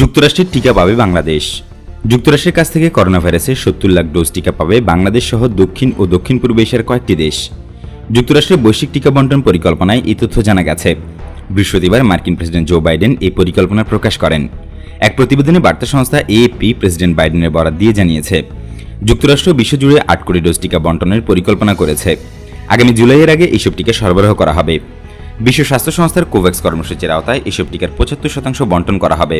যুক্তরাষ্ট্রের টিকা পাবে বাংলাদেশ। যুক্তরাষ্ট্রের কাছ থেকে করোনা ভাইরাসের সত্তর লাখ ডোজ টিকা পাবে বাংলাদেশ সহ দক্ষিণ ও দক্ষিণ পূর্ব এশিয়ার কয়েকটি দেশ। যুক্তরাষ্ট্রের বৈশ্বিক টিকা বন্টন পরিকল্পনায় এই তথ্য জানা গেছে। বৃহস্পতিবার মার্কিন প্রেসিডেন্ট জো বাইডেন এই পরিকল্পনা প্রকাশ করেন। এক প্রতিবেদনে বার্তা সংস্থা এএপি প্রেসিডেন্ট বাইডেনের বরাত দিয়ে জানিয়েছে, যুক্তরাষ্ট্র বিশ্বজুড়ে আট কোটি ডোজ টিকা বন্টনের পরিকল্পনা করেছে। আগামী জুলাইয়ের আগে এইসব টিকা সরবরাহ করা হবে। বিশ্ব স্বাস্থ্য সংস্থার কোভ্যাক্স কর্মসূচির আওতায় এসব টিকার পঁচাত্তর শতাংশ বন্টন করা হবে।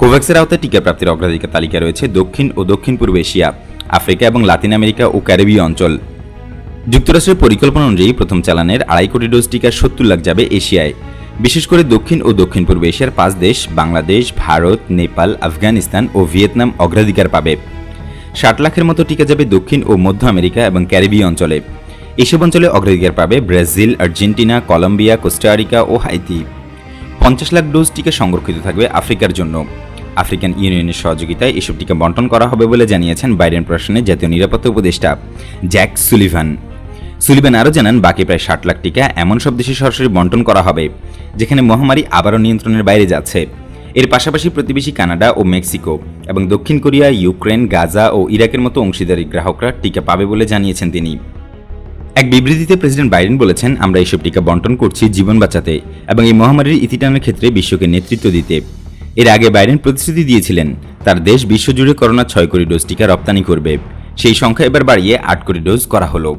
কোভ্যাক্সের আওতায় টিকা প্রাপ্তির অগ্রাধিকার তালিকা রয়েছে দক্ষিণ ও দক্ষিণ পূর্ব এশিয়া, আফ্রিকা এবং লাতিন আমেরিকা ও ক্যারিবীয় অঞ্চল। যুক্তরাষ্ট্রের পরিকল্পনা অনুযায়ী প্রথম চালানের আড়াই কোটি ডোজ টিকার সত্তর লাখ যাবে এশিয়ায়। বিশেষ করে দক্ষিণ ও দক্ষিণ পূর্ব এশিয়ার পাঁচ দেশ, বাংলাদেশ, ভারত, নেপাল, আফগানিস্তান ও ভিয়েতনাম অগ্রাধিকার পাবে। ষাট লাখের মতো টিকা যাবে দক্ষিণ ও মধ্য আমেরিকা এবং ক্যারিবীয় অঞ্চলে। এসব অঞ্চলে অগ্রাধিকার পাবে Brazil, Argentina, Colombia Costa Rica ও হাইতি। পঞ্চাশ লাখ ডোজ টিকা সংরক্ষিত থাকবে আফ্রিকার জন্য। আফ্রিকান ইউনিয়নের সহযোগিতায় এসব টিকা বন্টন করা হবে বলে জানিয়েছেন বাইডেন প্রশাসনের জাতীয় নিরাপত্তা উপদেষ্টা জ্যাক সুলিভান। সুলিভান আরও জানান, বাকি প্রায় ষাট লাখ টিকা এমন সব দেশে সরাসরি বন্টন করা হবে, যেখানে মহামারী আবারও নিয়ন্ত্রণের বাইরে যাচ্ছে। এর পাশাপাশি প্রতিবেশী কানাডা ও মেক্সিকো এবং দক্ষিণ কোরিয়া, ইউক্রেন, গাজা ও ইরাকের মতো অংশীদারি গ্রাহকরা টিকা পাবে বলে জানিয়েছেন তিনি। এক বিবৃতিতে প্রেসিডেন্ট বাইডেন বলেছেন, আমরা এইসব টিকা বন্টন করছি জীবন বাঁচাতে এবং এই মহামারীর ইতিটানের ক্ষেত্রে বিশ্বকে নেতৃত্ব দিতে। এর আগে বাইডেন প্রতিশ্রুতি দিয়েছিলেন, তার দেশ বিশ্বজুড়ে করোনা ছয় কোটি ডোজ টিকা রপ্তানি করবে। সেই সংখ্যা এবার বাড়িয়ে আট কোটি ডোজ করা হলো।